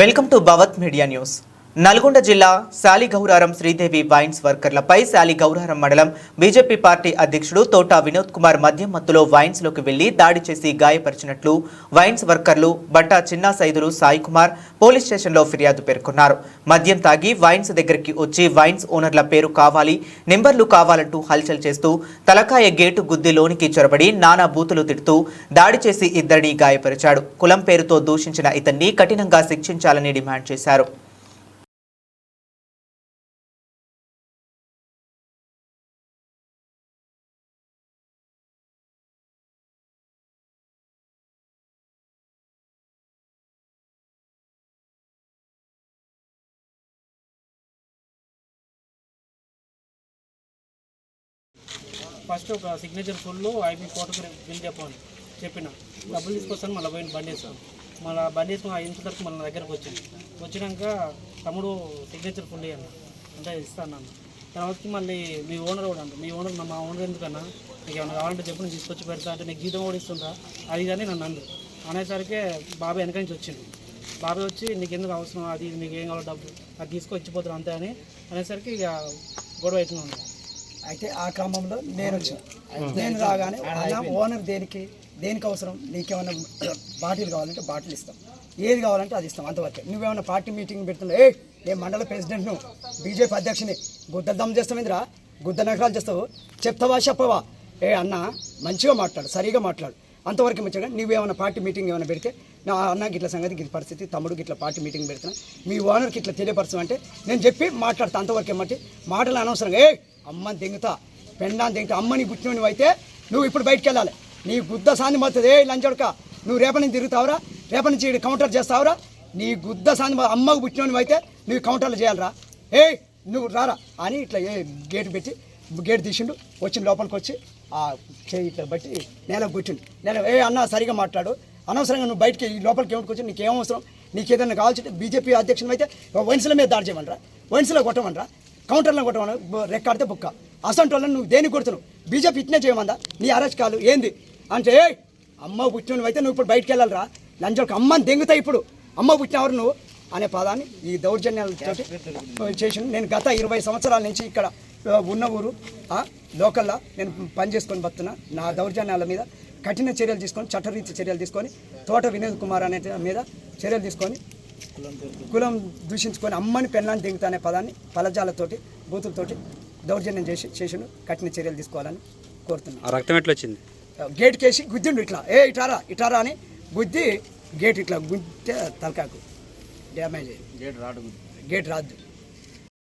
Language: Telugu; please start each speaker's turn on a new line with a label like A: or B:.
A: Welcome to Bhavat media news. Nalgonda జిల్లా శాలిగౌరారం శ్రీదేవి వైన్స్ వర్కర్లపై శాలిగౌరారం మండలం బీజేపీ పార్టీ అధ్యక్షుడు తోటా వినోద్ కుమార్ మద్యం మత్తులో వైన్స్లోకి వెళ్ళి దాడి చేసి గాయపరిచినట్లు వైన్స్ వర్కర్లు బట్టా చిన్నా సైదులు సాయి కుమార్ పోలీస్ స్టేషన్లో ఫిర్యాదు పేర్కొన్నారు. మద్యం తాగి వైన్స్ దగ్గరికి వచ్చి వైన్స్ ఓనర్ల పేరు కావాలి నెంబర్లు కావాలంటూ హల్చల్ చేస్తూ తలకాయ గేటు గుద్ది లోనికి చొరబడి నానా బూతులు తిడుతూ దాడి చేసి ఇద్దరిని గాయపరిచాడు. కులం పేరుతో దూషించిన ఇతన్ని కఠినంగా శిక్షించాలని డిమాండ్ చేశారు.
B: ఫస్ట్ ఒక signature full IB photography bill చెప్పమని చెప్పిన. డబ్బులు తీసుకొస్తాను మళ్ళీ పోయిన బండి వేసాను మళ్ళీ బండి వేసుకుని ఆ ఇంటి దగ్గరకు మళ్ళీ నా దగ్గరకు వచ్చింది వచ్చినాక తమ్ముడు సిగ్నేచర్ ఫుల్ అన్న అంటే ఇస్తాను అన్న తర్వాతకి మళ్ళీ మీ ఓనర్ కూడా అంట మీ ఓనర్ మా ఓనర్ ఎందుకన్నా? నీకు ఏమైనా కావాలంటే చెప్పు నేను తీసుకొచ్చి పెడతా. అంటే నీకు జీతం కూడా ఇస్తుందా అది కానీ నన్ను అందు. అనేసరికి బాబాయ్ వెనక నుంచి వచ్చింది బాబాయ్ వచ్చి నీకు ఎందుకు అవసరం? అది నీకు ఏం కావాలో డబ్బు అది తీసుకొచ్చిపోతారు అంతే అని అనేసరికి ఇక గొడవ అవుతుంది.
C: అయితే ఆ క్రమంలో నేను వచ్చాను నేను రాగానే అన్న ఓనర్ దేనికి దేనికి అవసరం? నీకేమైనా బాటిల్ కావాలంటే బాటిల్ ఇస్తాం. ఏది కావాలంటే అది ఇస్తాం అంతవరకే. నువ్వేమైనా పార్టీ మీటింగ్ పెడుతున్నావు ఏ నేను మండల ప్రెసిడెంట్ను బీజేపీ అధ్యక్షుని గుద్ద దమ్ చేస్తామేందిరా గుద్ద నగరాలు చేస్తావు. చెప్తావా చెప్పవా ఏ అన్న మంచిగా మాట్లాడు సరిగా మాట్లాడు. అంతవరకు మంచిగా నువ్వేమైనా పార్టీ మీటింగ్ ఏమైనా పెడితే నా అన్నకి ఇట్లా సంగతి గిట్ల పరిస్థితి తమ్ముడికి ఇట్లా పార్టీ మీటింగ్ పెడుతున్నా. మీ ఓనర్కి ఇట్లా తెలియపరచమంటే నేను చెప్పి మాట్లాడతా అంతవరకు ఏమంటే మాటలు అనవసరం ఏ అమ్మని దింగుతా పెండాన్ని దింగుతా అమ్మని పుట్టినవి అయితే నువ్వు ఇప్పుడు బయటికి వెళ్ళాలి నీ గుద్ద సాంది మొత్తది ఏ నువ్వు రేపటి నుంచి తిరుగుతావురా? రేపటి నుంచి కౌంటర్ చేస్తావురా? నీ గుద్ద సాంది అమ్మకు పుట్టినవి అయితే నువ్వు కౌంటర్లు చేయాలిరా. ఏ నువ్వు రారా అని ఇట్లా ఏ గేటు పెట్టి గేట్ తీసిండు. వచ్చిన లోపలికి వచ్చి ఆ చేయి ఇట్లా బట్టి నేల కూర్చుండు. నేను ఏ అన్న సరిగా మాట్లాడు. అనవసరంగా నువ్వు బయటికి ఈ లోపలికి ఏమిటి వచ్చి నీకేం అవసరం? నీకు ఏదైనా కావాల్సి బీజేపీ అధ్యక్షుడు అయితే వైన్స్ల మీద దాడి చేయమనరా వైన్స్లో కొట్టమనరా కౌంటర్లో కొట్టమని రెక్కాడితే బుక్క. అసంటి వాళ్ళని నువ్వు దేనికి కొడుతున్నావు? బీజేపీ ఇట్నే చేయమందా? నీ అరచకాలు ఏంది? అంటే ఏ అమ్మ పుట్టినవి అయితే నువ్వు ఇప్పుడు బయటికి వెళ్ళాలిరా లంచోకి అమ్మని దెంగుతాయి ఇప్పుడు. అమ్మ పుట్టినవారు నువ్వు అనే పదాన్ని ఈ దౌర్జన్యాలతో చేసి నేను గత ఇరవై సంవత్సరాల నుంచి ఇక్కడ ఉన్న ఊరు లోకల్లో లోకల్లా నేను పని చేసుకొని బతున్నా నా దౌర్జన్యాల మీద కఠిన చర్యలు తీసుకొని చట్టరీతి చర్యలు తీసుకొని తోట వినోద్ కుమార్ అనే మీద చర్యలు తీసుకొని కులం దూషించుకొని అమ్మని పెళ్ళాన్ని దిగుతా అనే పదాన్ని పలజాలతోటి బూతులతోటి దౌర్జన్యం చేసి చేసిండు కఠిన చర్యలు తీసుకోవాలని కోరుతున్నాను
D: ఆ రక్తం ఎట్లా వచ్చింది
C: గేట్ కేసి గుద్దిండు ఇట్లా. ఏ ఇటారా ఇటారా అని గుద్ది గేట్ ఇట్లా గుద్దితే తలకాకు డ్యామేజ్ గేట్ రాదు గేట్ రాదు.